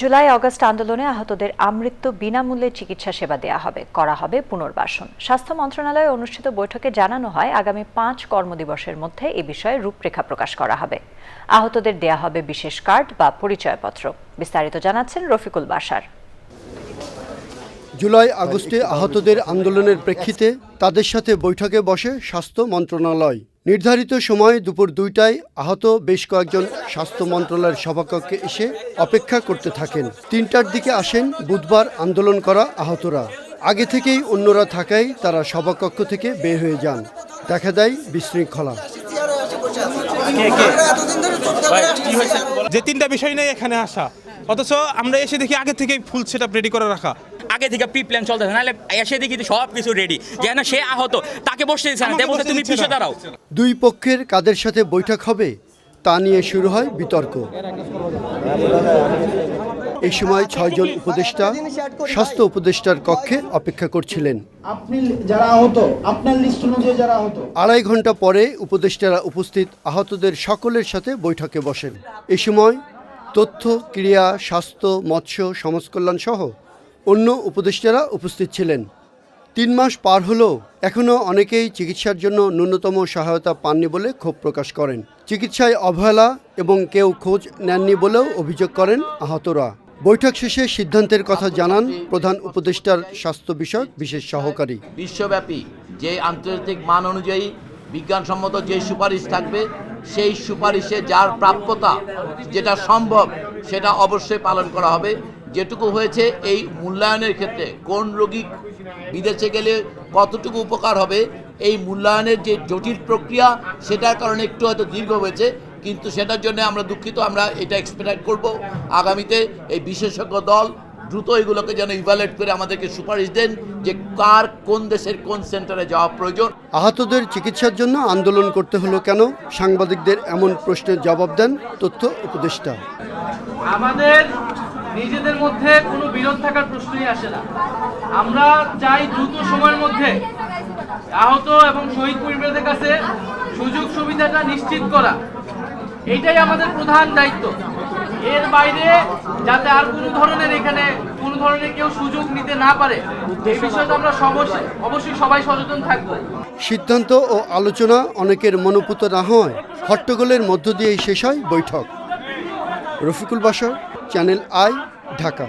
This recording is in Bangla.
জুলাই অগস্ট আন্দোলনে আহতদের আমৃত্যু বিনামূল্যে চিকিৎসা সেবা দেওয়া হবে, করা হবে পুনর্বাসন। স্বাস্থ্য মন্ত্রণালয়ে অনুষ্ঠিত বৈঠকে জানানো হয়, আগামী পাঁচ কর্মদিবসের মধ্যে এ বিষয়ে রূপরেখা প্রকাশ করা হবে। আহতদের দেয়া হবে বিশেষ কার্ড বা পরিচয়পত্র। বিস্তারিত জানাচ্ছেন রফিকুল বাসার। জুলাই, আগস্টে আহতদের আন্দোলনের প্রেক্ষিতে তাদের সাথে বৈঠকে বসে স্বাস্থ্য মন্ত্রণালয়। নির্ধারিত সময় দুপুর দুইটায় আহত বেশ কয়েকজন স্বাস্থ্য মন্ত্রণালয়ের সভাকক্ষে এসে অপেক্ষা করতে থাকেন। তিনটার দিকে আসেন বুধবার আন্দোলন করা আহতরা। আগে থেকেই অন্যরা থাকায় তারা সভাকক্ষ থেকে বের হয়ে যান। দেখা দেয় বিশৃঙ্খলা। যে তিনটা বিষয় নেই এখানে আসা অথচ আমরা এসে দেখি আগে থেকেই ফুল সেট রেডি করে রাখা। আগে থেকে প্রি প্ল্যান চলতেছে নাহলে এসে দেখি সব কিছু রেডি যেন সে আহত তাকে বসতে দিচ্ছে না তুমি পিছিয়ে দাঁড়াও। দুই পক্ষের কাদের সাথে বৈঠক হবে তা নিয়ে শুরু হয় বিতর্ক। এই সময় ছয়জন উপদেষ্টা স্বাস্থ্য উপদেষ্টার কক্ষে অপেক্ষা করছিলেন। আপনি যারা আহত আপনার লিস্ট অনুযায়ী যারা আহত। আড়াই ঘণ্টা পরে উপদেষ্টারা উপস্থিত আহতদের সকলের সাথে বৈঠকে বসেন। এ সময় তথ্য, ক্রিয়া, স্বাস্থ্য, মৎস্য, সমাজকল্যাণ সহ অন্য উপদেষ্টারা উপস্থিত ছিলেন। তিন মাস পার হলেও এখনও অনেকেই চিকিৎসার জন্য ন্যূনতম সহায়তা পাননি বলে ক্ষোভ প্রকাশ করেন। চিকিৎসায় অবহেলা এবং কেউ খোঁজ নেননি বলেও অভিযোগ করেন আহতরা। বৈঠক শেষে সিদ্ধান্তের কথা জানান প্রধান উপদেষ্টার স্বাস্থ্য বিষয়ক বিশেষ সহকারী। বিশ্বব্যাপী যে আন্তর্জাতিক মান অনুযায়ী বিজ্ঞানসম্মত যে সুপারিশ থাকবে সেই সুপারিশে যার প্রাপ্যতা যেটা সম্ভব, সেটা অবশ্যই পালন করা হবে। যেটুকু হয়েছে এই মূল্যায়নের ক্ষেত্রে, কোন রোগী বিদেশে গেলে কতটুকু উপকার হবে, এই মূল্যায়নের যে জটিল প্রক্রিয়া, সেটার কারণে একটু হয়তো দীর্ঘ হয়েছে, কিন্তু সেটার জন্য আমরা দুঃখিত, আমরা এটা এক্সপেক্ট করব। আগামীতে এই বিশেষজ্ঞ দল দ্রুত এগুলোকে যেন ইভালুয়েট করে আমাদেরকে সুপারিশ দেন যে কার কোন দেশের কোন সেন্টারে যাওয়া প্রয়োজন। আহতদের চিকিৎসার জন্য আন্দোলন করতে হলো কেন? সাংবাদিকদের এমন প্রশ্নের জবাব দেন তথ্য উপদেষ্টা। আমাদের নিজেদের মধ্যে কোনো বিরোধ থাকার প্রশ্নই আসে না। আমরা চাই দ্রুত সময়ের মধ্যে আহত এবং শহীদ পরিবারদের কাছে সুযোগ সুবিধাটা নিশ্চিত করা। এটাই আমাদের প্রধান দায়িত্ব। এর বাইরে যাতে আর কোনো ধরনের এখানে কোনো ধরনের কেউ সুযোগ নিতে না পারে, এই বিষয়টা আমরা অবশ্যই সবাই সচেতন থাকব। সিদ্ধান্ত ও আলোচনা অনেকের মনোপুত না হয় হট্টগোলের মধ্য দিয়েই শেষ হয় বৈঠক। রফিকুল বাসার চ্যানেল আই, ঢাকা।